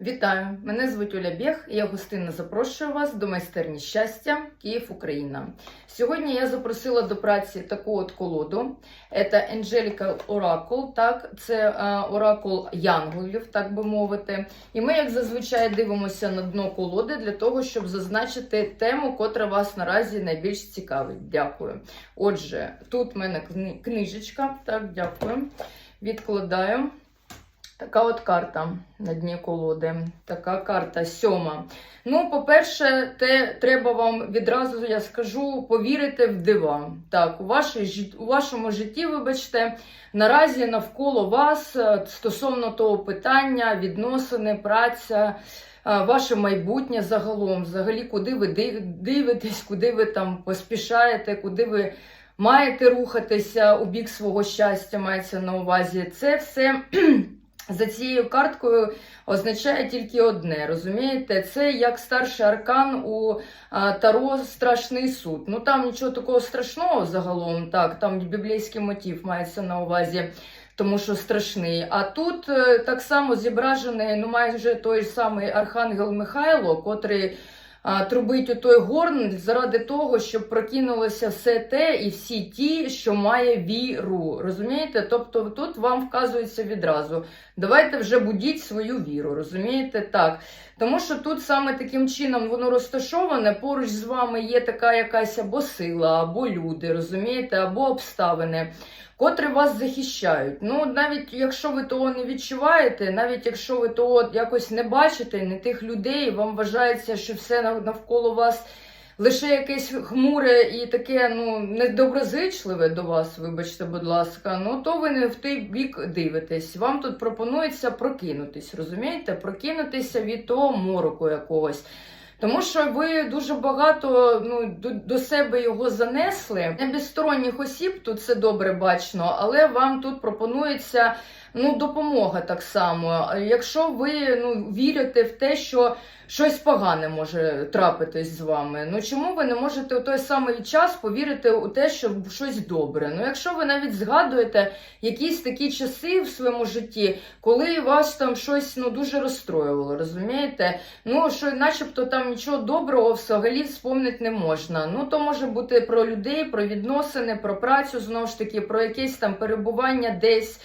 Вітаю! Мене звуть Оля Бєх і я гостинно запрошую вас до майстерні щастя Київ, Україна. Сьогодні я запросила до праці таку от колоду. Це Angelical Oracle, так, це е, оракул янголів, так би мовити. І ми, як зазвичай, дивимося на дно колоди для того, щоб зазначити тему, котра вас наразі найбільш цікавить. Дякую. Отже, тут в мене книжечка. Так, дякую. Відкладаю. Така от карта на дні колоди. Така карта сьома. Ну, по-перше, те треба вам відразу, я скажу, повірити в дива. Так, у, вашій, у вашому житті, вибачте, наразі навколо вас е, стосовно того питання, відносини, праця. е, Ваше майбутнє загалом, взагалі, куди ви дивитесь, куди ви там поспішаєте, куди ви маєте рухатися у бік свого щастя, мається на увазі. Це все за цією карткою означає тільки одне. Розумієте, це як старший аркан у Таро Страшний суд. Ну там нічого такого страшного загалом, так, там біблійський мотив мається на увазі. Тому що страшний. А тут е, так само зображений ну, майже той самий Архангел Михайло, котрий трубить у той горн заради того, щоб прокинулося все те і всі ті, що має віру. Розумієте? Тобто тут вам вказується відразу. Давайте вже будіть свою віру, розумієте? Так. Тому що тут саме таким чином воно розташоване, поруч з вами є така якась або сила, або люди, розумієте, або обставини. Котрі вас захищають. Ну, навіть якщо ви того не відчуваєте, навіть якщо ви того якось не бачите, не тих людей, вам вважається, що все навколо вас лише якесь хмуре і таке ну недоброзичливе до вас, вибачте, будь ласка, ну то ви не в той бік дивитесь. Вам тут пропонується прокинутись, розумієте? Прокинутися від того мороку якогось. Тому що ви дуже багато ну, до, себе його занесли. Не без сторонніх осіб тут це добре бачно, але вам тут пропонується ну, допомога так само. Якщо ви ну, вірите в те, що щось погане може трапитись з вами, ну чому ви не можете у той самий час повірити у те, що щось добре? Ну, якщо ви навіть згадуєте якісь такі часи в своєму житті, коли вас там щось ну, дуже розстроювало, розумієте? Ну, що начебто там нічого доброго взагалі вспомнити не можна. Ну, то може бути про людей, про відносини, про працю, знову ж таки, про якесь там перебування десь.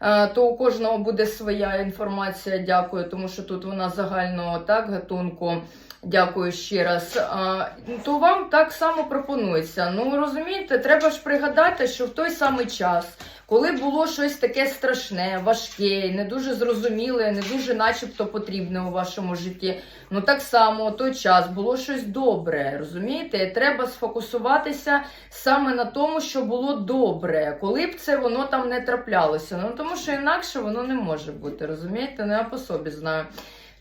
Е, То у кожного буде своя інформація. Дякую, тому що тут вона загального так гатунку. Дякую ще раз. А, То вам так само пропонується. Ну розумієте, треба ж пригадати, що в той самий час, коли було щось таке страшне, важке, не дуже зрозуміле, не дуже, начебто, потрібне у вашому житті. Ну так само у той час було щось добре. Розумієте? Треба сфокусуватися саме на тому, що було добре, коли б це воно там не траплялося. Ну тому що інакше воно не може бути. Розумієте? Ну я по собі знаю.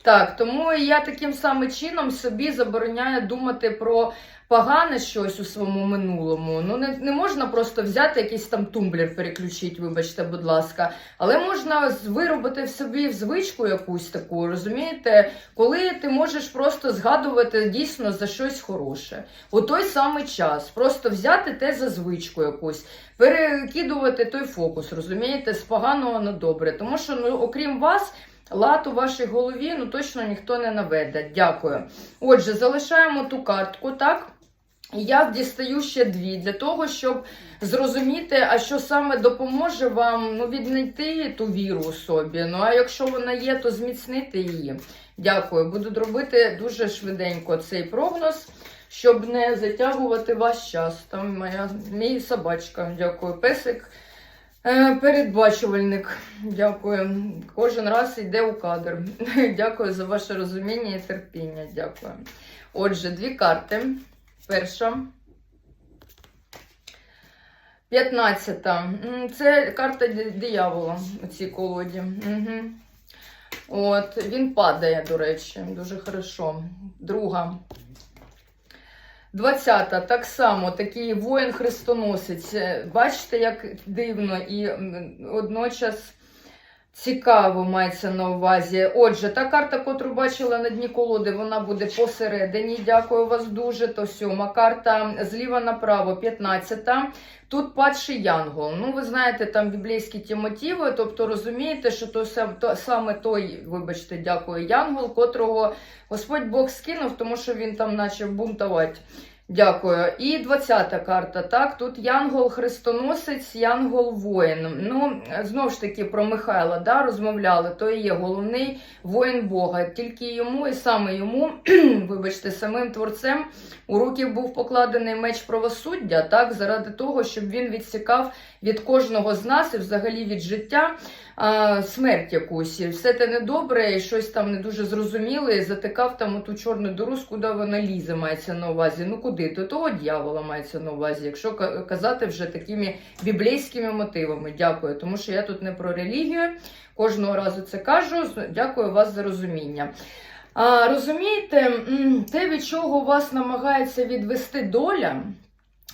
Так, тому я таким самим чином собі забороняю думати про погане щось у своєму минулому. Ну не, не можна просто взяти якийсь там тумблер, переключити, вибачте, будь ласка. Але можна виробити в собі звичку якусь таку, розумієте, коли ти можеш просто згадувати дійсно за щось хороше. У той самий час просто взяти те за звичку якусь, перекидувати той фокус, розумієте, з поганого на добре. Тому що ну, окрім вас. Лад у вашій голові ну точно ніхто не наведе. Дякую. Отже, залишаємо ту картку, так? Я дістаю ще дві для того, щоб зрозуміти, а що саме допоможе вам ну, віднайти ту віру у собі. Ну а якщо вона є, то зміцнити її. Дякую. Буду робити дуже швиденько цей прогноз, щоб не затягувати ваш час. Там моя мій собачка. Дякую, песик. Е, Передбачувальник, дякую. Кожен раз йде у кадр. Дякую за ваше розуміння і терпіння. Дякую. Отже, дві карти. Перша. 15. Це карта диявола у цій колоді. Угу. От, він падає, до речі, дуже хорошо. Друга. 20-та, так само, такий воїн-хрестоносець. Е, Бачите, як дивно і м, водночас Цікаво мається на увазі. Отже, та карта, котру бачила на дні колоди, вона буде посередині. Дякую вас дуже. То сьома карта зліва направо, 15. Тут падший янгол. Ну, ви знаєте, там біблійські ті мотиви, тобто розумієте, що то, то саме той, вибачте, дякую, янгол, котрого Господь Бог скинув, тому що він там почав бунтувати. Дякую. І 20-та карта. Так, тут Янгол Хрестоносець, Янгол воїн. Ну, знову ж таки, про Михайла да, розмовляли. То і є головний воїн Бога. Тільки йому і саме йому, вибачте, самим творцем у руки був покладений меч правосуддя, так, заради того, щоб він відсікав від кожного з нас і взагалі від життя а, смерть якусь. Все те недобре, і щось там не дуже зрозуміле, і затикав там оту чорну дору, куди вона лізе, мається на увазі. Ну куди? До того дьявола мається на увазі, якщо казати вже такими біблійськими мотивами. Дякую, тому що я тут не про релігію. Кожного разу це кажу. Дякую вас за розуміння. А, розумієте, те, від чого вас намагається відвести доля.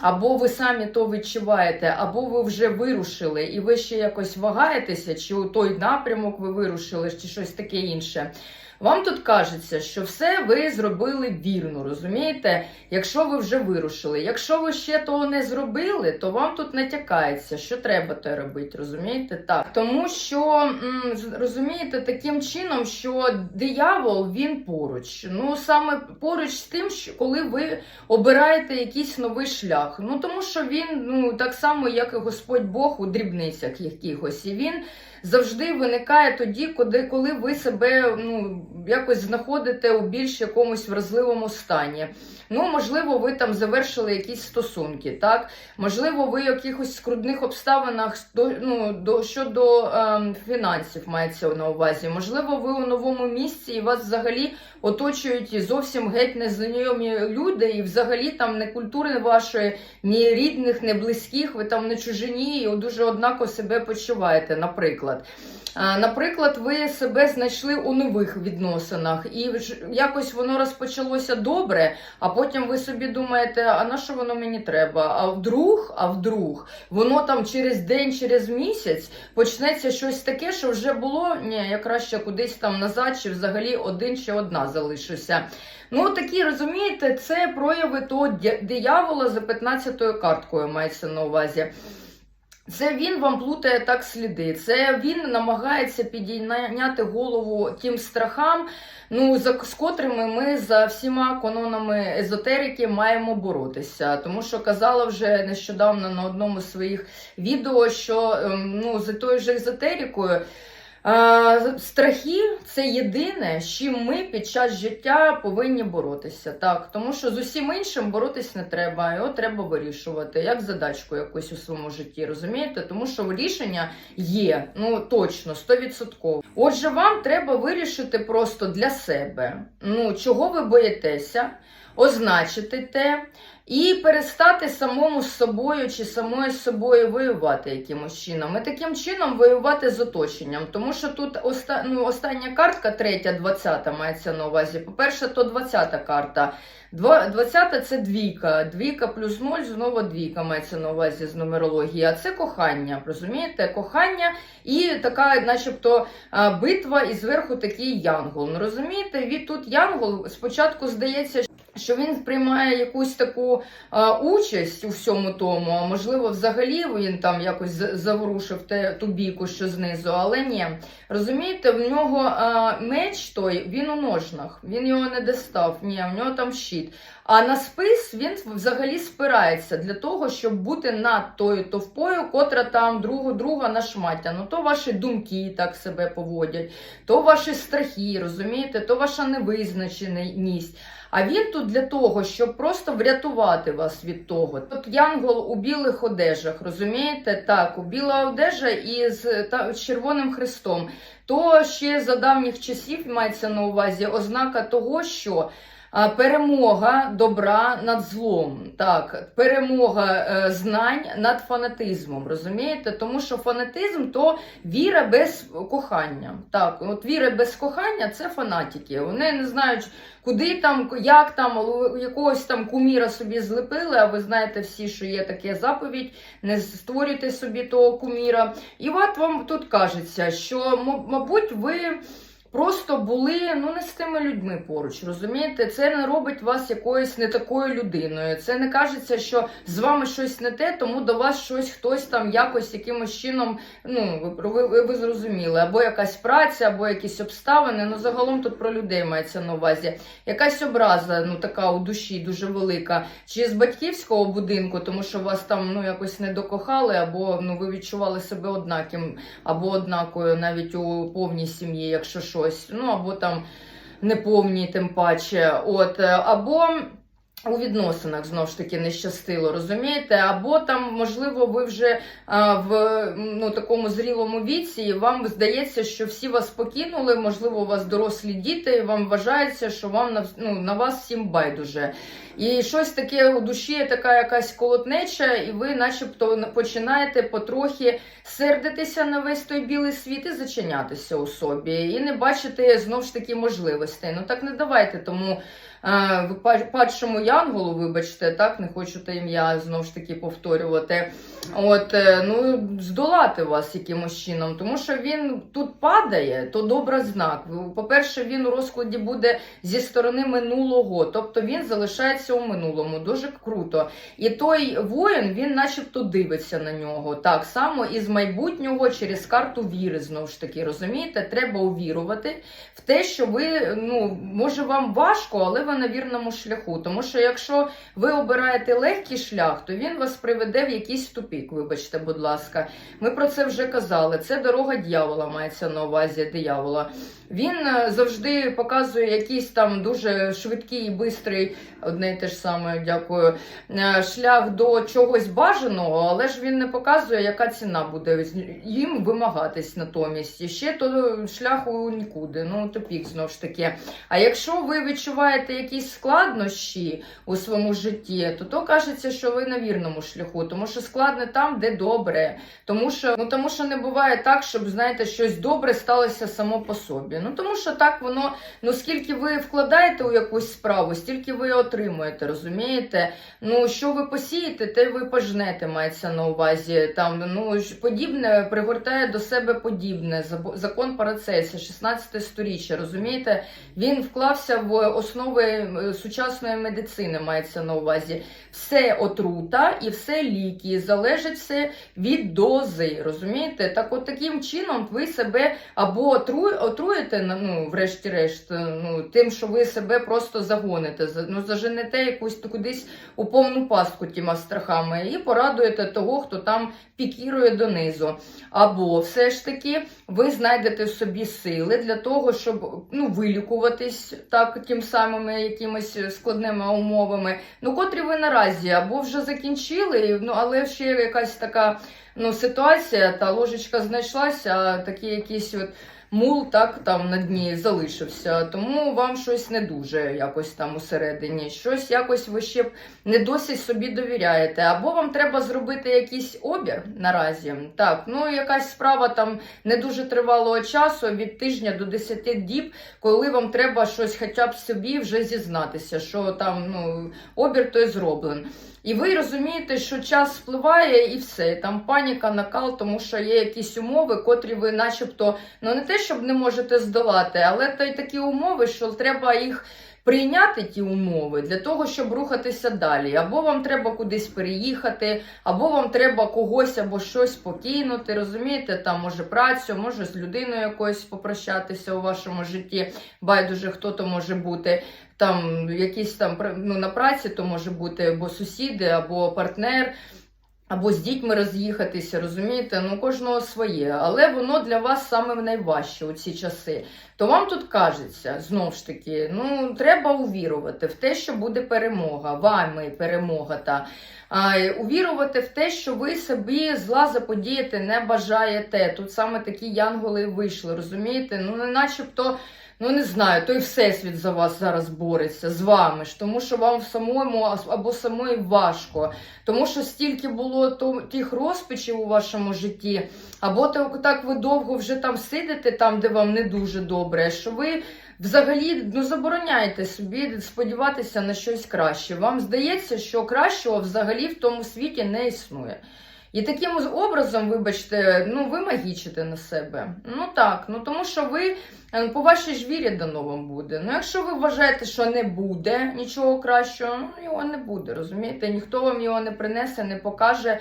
Або ви самі то відчуваєте, або ви вже вирушили, і ви ще якось вагаєтеся, чи у той напрямок ви вирушили, чи щось таке інше. Вам тут кажеться, що все ви зробили вірно, розумієте? Якщо ви вже вирушили. Якщо ви ще того не зробили, то вам тут натякається, що треба те робити, розумієте? Так. Тому що, розумієте, таким чином, що диявол він поруч. Ну, саме поруч з тим, що коли ви обираєте якийсь новий шлях. Ну тому що він ну так само, як і Господь Бог у дрібницях якихось, і він завжди виникає тоді, коли, коли ви себе ну якось знаходите у більш якомусь вразливому стані. Ну, можливо, ви там завершили якісь стосунки, так? Можливо, ви в якихось скрудних обставинах ну, до, щодо ем, фінансів мається на увазі. Можливо, ви у новому місці і вас взагалі оточують зовсім геть незнайомі люди, і взагалі там не культури вашої, ні рідних, ні близьких, ви там не чужині і дуже однаково себе почуваєте, наприклад. Наприклад, ви себе знайшли у нових відносинах, і якось воно розпочалося добре, а потім ви собі думаєте, а на що воно мені треба? А вдруг, а вдруг, воно там через день, через місяць почнеться щось таке, що вже було. Ні, я краще кудись там назад, чи взагалі один чи одна залишуся. Ну, такі, розумієте, це прояви того диявола за 15-ю карткою мається на увазі. Це він вам плутає так сліди. Це він намагається підійняти голову тим страхам, ну за з котрими ми за всіма канонами езотерики маємо боротися. Тому що казала вже нещодавно на одному з своїх відео, що ем, ну за тою ж езотерикою. Е, страхи це єдине, з чим ми під час життя повинні боротися. Так, тому що з усім іншим боротись не треба, його треба вирішувати, як задачку якусь у своєму житті, розумієте? Тому що рішення є, ну точно, 100%. Отже, вам треба вирішити просто для себе, ну чого ви боїтеся, означити те. І перестати самому з собою чи самою собою воювати якимось чином. І таким чином воювати з оточенням. Тому що тут оста... ну, остання картка, третя, двадцята, мається на увазі. По-перше, то двадцята карта. Два- Двадцята це двійка. Двійка плюс ноль, знову двійка мається на увазі з нумерології. А це кохання. Розумієте? Кохання і така, начебто, битва, і зверху такий янгол. Ну розумієте, від тут янгол спочатку здається, що він приймає якусь таку а, участь у всьому тому, а можливо, взагалі він там якось заворушив те, ту бійку, що знизу, але ні. Розумієте, в нього а, меч той, він у ножнах, він його не достав, ні, в нього там щит. А на спис він взагалі спирається для того, щоб бути над тою товпою, котра там другу друга нашмаття. Ну то ваші думки так себе поводять, то ваші страхи, розумієте, то ваша невизначеність. А він тут для того, щоб просто врятувати вас від того. От янгол у білих одежах, розумієте? Так, у біла одежа із та, червоним хрестом. То ще за давніх часів мається на увазі ознака того, що перемога добра над злом, так, перемога е, знань над фанатизмом. Розумієте? Тому що фанатизм то віра без кохання. Так, от віра без кохання це фанатики. Вони не знають, куди там, як там, якогось там куміра собі злепили. А ви знаєте всі, що є таке заповідь, не створюйте собі того куміра. І от вам тут кажеться, що, мабуть, ви. Просто були ну не з тими людьми поруч, розумієте? Це не робить вас якоюсь не такою людиною. Це не кажеться, що з вами щось не те, тому до вас щось хтось там якось якимось чином. Ну ви, ви, ви, зрозуміли, або якась праця, або якісь обставини. Ну загалом тут про людей мається на увазі. Якась образа, ну така у душі дуже велика. Чи з батьківського будинку, тому що вас там ну якось не докохали, або ну ви відчували себе однаким, або однакою навіть у повній сім'ї, якщо щось, ну або там неповні, тим паче. От, е, або. У відносинах знову ж таки не щастило, розумієте? Або там, можливо, ви вже а, в ну, такому зрілому віці, і вам здається, що всі вас покинули, можливо, у вас дорослі діти, і вам вважається, що вам на, ну, на вас всім байдуже. І щось таке у душі, така якась колотнеча, і ви, начебто, починаєте потрохи сердитися на весь той білий світ і зачинятися у собі, і не бачити знову ж таки можливостей. Ну так не давайте тому. Е, ви па- падшому янголу, вибачте, так не хочу те ім'я знову ж таки повторювати. От е, ну здолати вас якимось чином, тому що він тут падає, то добре знак. По-перше, він у розкладі буде зі сторони минулого, тобто він залишається у минулому. Дуже круто. І той воїн, він начебто дивиться на нього. Так само із майбутнього через карту віри, знову ж таки, розумієте, треба увірувати в те, що ви, ну, може вам важко, але ви на вірному шляху. Тому що якщо ви обираєте легкий шлях, то він вас приведе в якийсь тупік, вибачте, будь ласка. Ми про це вже казали. Це дорога дьявола, мається на увазі диявола. Він е, завжди показує якийсь там дуже швидкий і бистрий, одне і те ж саме, дякую, е, шлях до чогось бажаного, але ж він не показує, яка ціна буде їм вимагатись натомість. І ще то шлях у нікуди, ну тупік знову ж таки. А якщо ви відчуваєте якісь складнощі у своєму житті, то то кажеться, що ви на вірному шляху, тому що складне там, де добре. Тому що, ну тому що не буває так, щоб знаєте, щось добре сталося само по собі. Ну тому що так воно, ну скільки ви вкладаєте у якусь справу, стільки ви отримуєте, розумієте? Ну що ви посієте, те ви пожнете, мається на увазі. Там ну подібне пригортає до себе подібне. Закон Парацельса, 16 сторіччя, розумієте? Він вклався в основи сучасної медицини, мається на увазі. Все отрута і все ліки, залежить все від дози. Розумієте? Так, от таким чином ви себе або отру, отруєте, ну, врешті-решт, е, ну, тим, що ви себе просто загоните, ну, заженете якусь кудись у повну пастку тіма страхами і порадуєте того, хто там пікірує донизу. Або все ж таки ви знайдете в собі сили для того, щоб ну, вилікуватись так тим самими якимись складними умовами, ну котрі ви наразі або вже закінчили, ну але ще якась така ну, ситуація, та ложечка знайшлася, такі якісь от. Мул так там на дні залишився, тому вам щось не дуже якось там усередині. Щось якось ви ще не досить собі довіряєте. Або вам треба зробити якийсь обір наразі. Так, ну якась справа там не дуже тривалого часу, від тижня до 10 діб, коли вам треба щось хоча б собі вже зізнатися, що там ну, обір той зроблений. І ви розумієте, що час спливає і все. Там паніка, накал, тому що є якісь умови, котрі ви, начебто, ну не те, щоб не можете здолати, але то й такі умови, що треба їх. Прийняти ті умови для того, щоб рухатися далі. Або вам треба кудись переїхати, або вам треба когось або щось покинути. Розумієте, там може працю, може з людиною якоюсь попрощатися у вашому житті. Байдуже хто то може бути. Там якісь там ну, на праці, то може бути або сусіди, або партнер. Або з дітьми роз'їхатися, розумієте? Ну, кожного своє. Але воно для вас саме найважче у ці часи. То вам тут кажеться, знов ж таки, ну треба увірувати в те, що буде перемога, вами перемога та. А, увірувати в те, що ви собі зла заподіяти не бажаєте. Тут саме такі янголи вийшли, розумієте? Ну, не начебто ну не знаю, той всесвіт за вас зараз бореться з вами ж, тому що вам самому або самої важко, тому що стільки було тих розпачів у вашому житті, або так, ви довго вже там сидите, там, де вам не дуже добре, що ви. Взагалі, ну забороняйте собі сподіватися на щось краще. Вам здається, що кращого взагалі в тому світі не існує. І таким образом, вибачте, ну ви магічите на себе. Ну так, ну тому що ви е, по вашій ж вірі дано вам буде. Ну, якщо ви вважаєте, що не буде нічого кращого, ну його не буде, розумієте? Ніхто вам його не принесе, не покаже.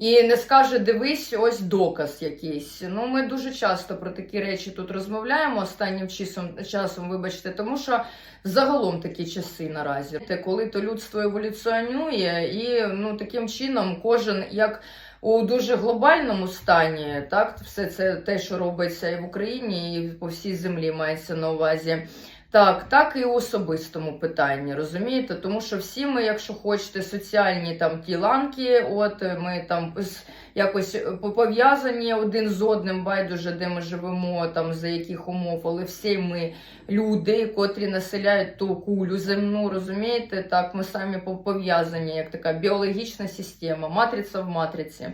І не скаже, дивись, ось доказ якийсь. Ну, ми дуже часто про такі речі тут розмовляємо останнім часом, часом, вибачте, тому що загалом такі часи наразі. Коли то людство еволюціонує, і ну таким чином кожен як. У дуже глобальному стані, так, все це те, що робиться і в Україні, і по всій землі мається на увазі. Так, так і у особистому питанні, розумієте? Тому що всі ми, якщо хочете, соціальні там ті ланки, от ми там якось пов'язані один з одним, байдуже, де ми живемо, там за яких умов, але всі ми люди, котрі населяють ту кулю земну, розумієте? Так, ми самі пов- пов'язані, як така біологічна система, матриця в матриці.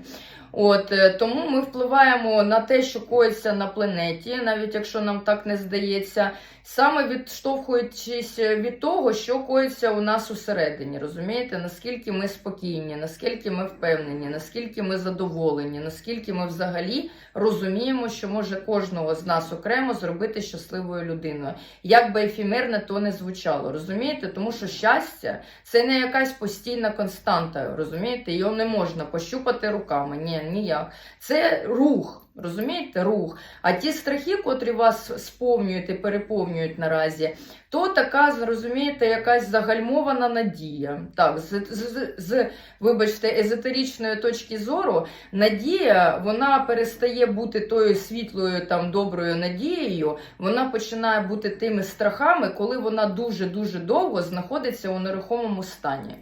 От е, тому ми впливаємо на те, що коїться на планеті, навіть якщо нам так не здається, саме відштовхуючись від того, що коїться у нас усередині. Розумієте, наскільки ми спокійні, наскільки ми впевнені, наскільки ми задоволені, наскільки ми взагалі розуміємо, що може кожного з нас окремо зробити щасливою людиною. Як би ефемерне то не звучало, розумієте? Тому що щастя це не якась постійна константа, розумієте? Його не можна пощупати руками. Ні, ніяк. Це рух. Розумієте, рух. А ті страхи, котрі вас сповнюють і переповнюють наразі, то така, розумієте, якась загальмована надія. Так, з, з, з вибачте, езотеричної точки зору, надія вона перестає бути тою світлою, там доброю надією, вона починає бути тими страхами, коли вона дуже-дуже довго знаходиться у нерухомому стані.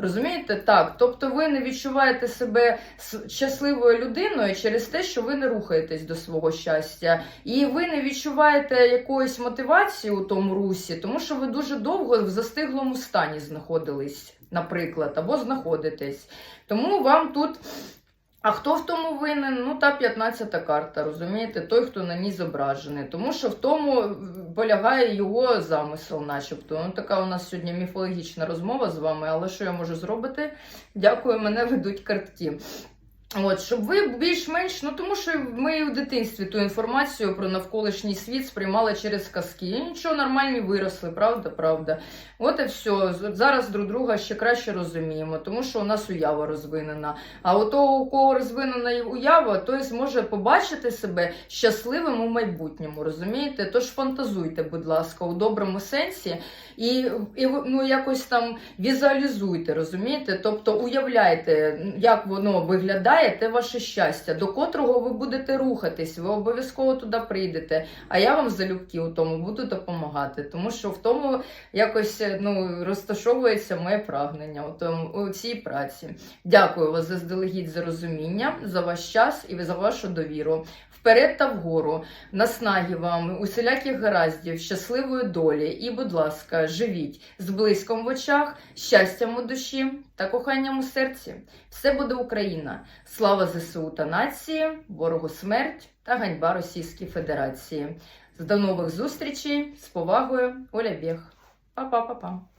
Розумієте, так. Тобто ви не відчуваєте себе щасливою людиною через те, що ви не рухаєтесь до свого щастя, і ви не відчуваєте якоїсь мотивації у тому русі, тому що ви дуже довго в застиглому стані знаходились, наприклад, або знаходитесь. Тому вам тут. А хто в тому винен? Ну, та 15-та карта, розумієте, той, хто на ній зображений. Тому що в тому полягає його замисел, начебто. Ну, така у нас сьогодні міфологічна розмова з вами, але що я можу зробити? Дякую, мене ведуть картки. От, щоб ви більш-менш, ну тому що ми в дитинстві ту інформацію про навколишній світ сприймали через казки. І нічого, нормальні виросли, правда, правда. От і все. Зараз друг друга ще краще розуміємо, тому що у нас уява розвинена. А у того, у кого розвинена уява, той зможе побачити себе щасливим у майбутньому. Розумієте? Тож фантазуйте, будь ласка, у доброму сенсі і, і ну, якось там візуалізуйте, розумієте? Тобто уявляйте, як воно виглядає, те ваше щастя, до котрого ви будете рухатись, ви обов'язково туди прийдете. А я вам залюбки у тому буду допомагати, тому що в тому якось ну, розташовується моє прагнення у, тому, у цій праці. Дякую вас заздалегідь за розуміння, за ваш час і за вашу довіру. Вперед та вгору, наснаги вам, усіляких гараздів, щасливої долі і, будь ласка, живіть з блиском в очах, щастям у душі та коханням у серці. Все буде Україна. Слава ЗСУ та нації, ворогу смерть та ганьба Російській Федерації. До нових зустрічей з повагою, Оля Бєх. Па-па-па-па.